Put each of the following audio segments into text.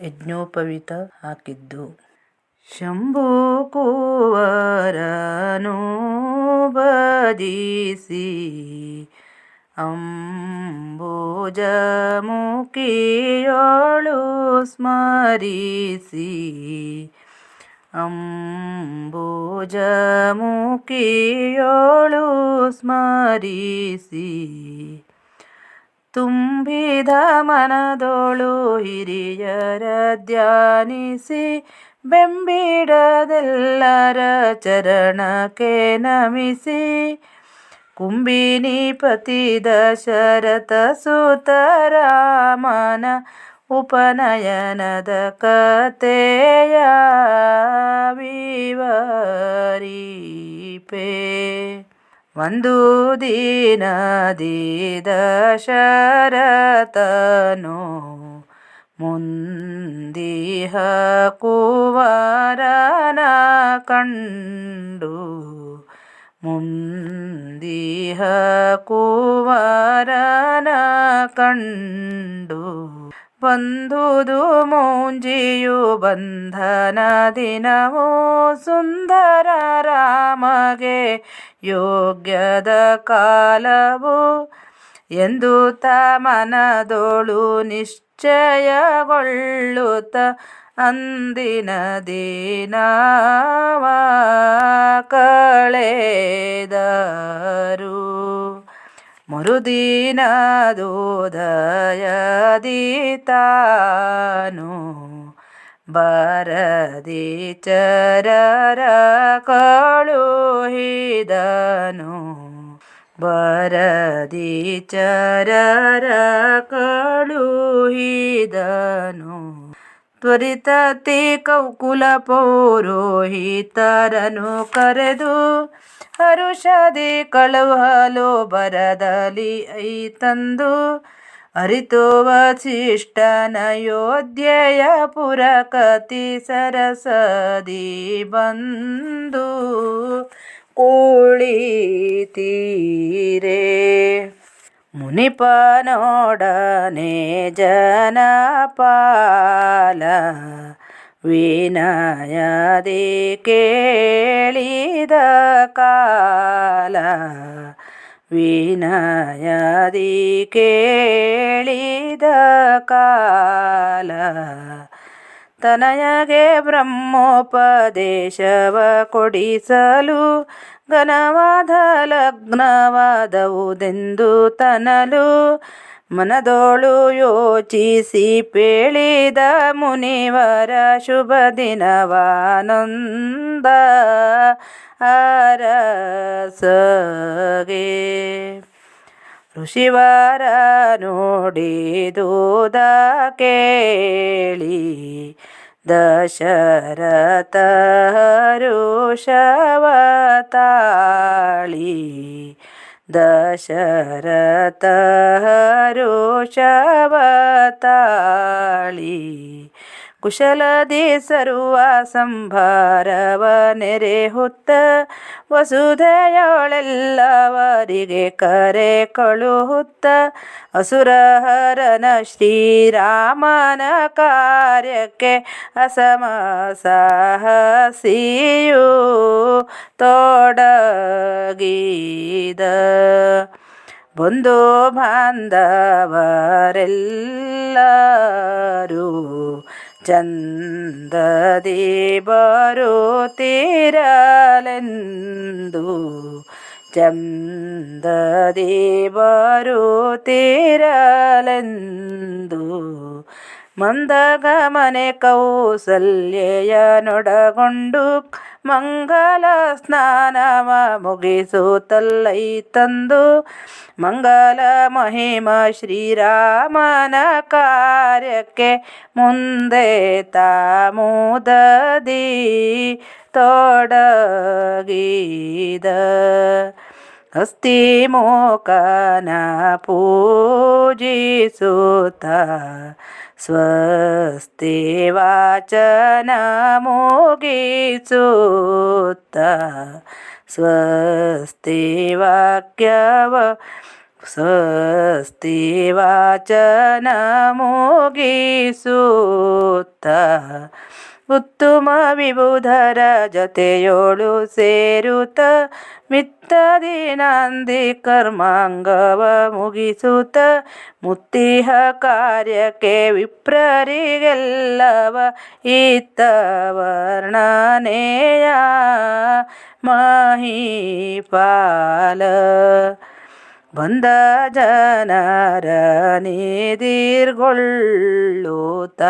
ಯಜ್ಞೋಪವೀತ ಹಾಕಿದ್ದು. ಶಂಭೋ ಕೋವರನೋಬದಿಸಿ ಬದಿಸಿ ಅಂಬುಜಮುಖಿಯೋಳು ಸ್ಮರಿಸಿ ಅಂಬುಜಮುಖಿಯೋಳು ಸ್ಮರಿಸಿ ತುಂಬಿದ ಮನದೋಳು ಹಿರಿಯರ ಧ್ಯಾನಿಸಿ ಬೆಂಬಿಡದೆಲ್ಲರ ಚರಣಕ್ಕೆ ನಮಿಸಿ. ಕುಂಬಿನಿ ಪತಿ ದಶರಥ ಸುತರಾಮನ ಉಪನಯನದ ಕತೆಯ ವಿವರಿಪೆ. ಒಂದು ದಿನದಿ ದಶರಥನು ಮುಂದಿಹ ಕುವರನ ಕಂಡು ಮುಂದಿಹ ಕುವರನ ಕಂಡು ಬಂದುದು ಮೂಂಜಿಯು ಬಂಧನ ದಿನವೋ ಸುಂದರ ರಾಮಗೆ ಯೋಗ್ಯದ ಕಾಲವು ಎಂದು ಮನದೋಳು ನಿಶ್ಚಯಗೊಳ್ಳುತ್ತ ಅಂದಿನ ದಿನವ ಕಳೆದರು. ಮರುದಿನದೋದಯದಿತಾನು ಬರದಿ ಚರರ ಕಳುಹಿದನು ಬರದಿ ಚರರ ಕಳುಹಿದನು ತ್ವರಿತತಿ ಕೌಕುಲ ಪೌರೋಹಿತರನು ಕರೆದು ಹರುಷದಿ ಕಳುಹಲು ಬರದಲಿ ಐ ತಂದು ಅರಿತು ವಸಿಷ್ಠನ ಯೋಧ್ಯೆಯ ಪುರಕತಿ ಸರಸದಿ ಬಂದು ಕೂಳಿತೀರೆ മുനിപ്പനോടനേ ജനപാല വിനയതി കേളിത കാല വിനയതി കേളിത കാല ತನಯಗೆ ಬ್ರಹ್ಮೋಪದೇಶವ ಕೊಡಿಸಲು ಘನವಾದ ಲಗ್ನವಾದವುದೆಂದು ತನಲು ಮನದೋಳು ಯೋಚಿಸಿ ಪೇಳಿದ ಮುನಿವರ ಶುಭ ದಿನವಾನಂದ ಆರಸಗೆ ಋಷಿವಾರ ನೋಡಿದುದ ಕೇಳಿ दशरतरुषवताळि दशरथवताळी ಕುಶಲದಿ ಸರುವ ಸಂಭಾರವ ನೆರೆ ಹುತ್ತ ವಸುಧೆಯೊಳೆಲ್ಲವರಿಗೆ ಕರೆ ಕಳುಹುತ್ತ ಅಸುರಹರನ ಶ್ರೀರಾಮನ ಕಾರ್ಯಕ್ಕೆ ಅಸಮ ಸಾಹಸಿಯು ತೋಡಗೀದ. ಬಂಧು ಬಾಂಧವರೆಲ್ಲರೂ ಚಂದದಿ ಬರುತ್ತಿರಲೆಂದು ಚಂದದಿ ಬರುತ್ತಿರಲೆಂದು ಮಂದಗಮನೆ ಕೌಸಲ್ಯೆಯನೊಡಗೊಂಡು ಮಂಗಲ ಸ್ನಾನವ ಮುಗಿಸುತ್ತಲ್ಲೈ ತಂದು. ಮಂಗಲ ಮಹಿಮ ಶ್ರೀರಾಮನ ಕಾರ್ಯಕ್ಕೆ ಮುಂದೆ ತಾಮುದದಿ ತೊಡಗಿದ. ಹಸ್ತಿ ಮೋಕನ ಪೂಜಿಸುತ್ತ ಸ್ವಸ್ತಿ ವಾಚನ ಮುಗಿಸುತ್ತ ಸ್ವಸ್ತಿ ವಾಕ್ಯವ ಸ್ವಸ್ತಿ ವಾಚನ ಮುಗಿಸುತ್ತ ಉತ್ತಮ ವಿಭುಧರ ಜೊತೆಯೋಳು ಸೇರುತ್ತ ಮಿತ್ತದಿ ನಂದಿ ಕರ್ಮಾಂಗವ ಮುಗಿಸುತ್ತ ಮುತ್ತಿಹ ಕಾರ್ಯಕ್ಕೆ ವಿಪ್ರರಿಗೆಲ್ಲವ ಇತ್ತ ವರ್ಣನೆಯ ಮಹಿಪಾಲ. ಬಂದ ಜನರ ನೀರ್ಗೊಳ್ಳುತ್ತ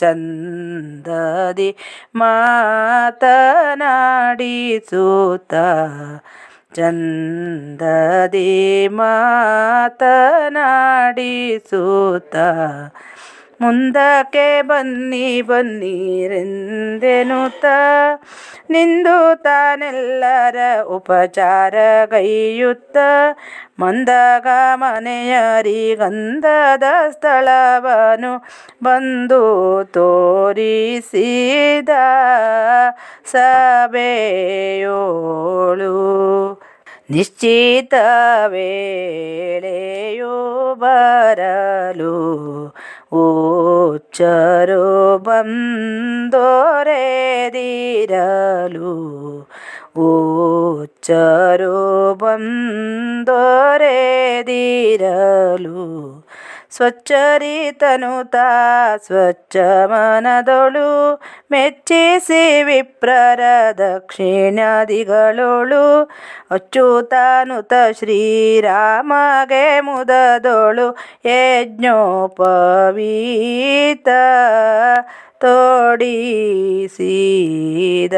ಚಂದದಿ ಮಾತನಾಡಿಸುತ್ತ ಚಂದದಿ ಮಾತನಾಡಿಸುತ್ತ ಮುಂದಕ್ಕೆ ಬನ್ನಿ ಬನ್ನಿರೆಂದೆನುತ್ತ ನಿಂದು ತಾನೆಲ್ಲರ ಉಪಚಾರ ಗೈಯುತ್ತ. ಮಂದಗ ಮನೆಯರಿ ಗಂಧದ ಸ್ಥಳವನು ಬಂದು ತೋರಿಸಿದ ಸಭೆಯೋಳು. ನಿಶ್ಚಿತ ವೇಳೆಯು ಬರಲು ಓಚ್ಚರು ಬಂದೋರೆದಿರಲು ಓಚ್ಚರು ಬಂದೋರೆದಿರಲು ಸ್ವಚ್ಛರಿತನುತ ಸ್ವಚ್ಛ ಮನದೊಳು ಮೆಚ್ಚಿಸಿ ವಿಪ್ರರ ದಕ್ಷಿಣಾದಿಗಳೊಳು ಅಚ್ಚುತಾನುತ ಶ್ರೀರಾಮಗೆ ಮುದದೊಳು ಯಜ್ಞೋಪವೀತ ತೋಡಿಸಿದ.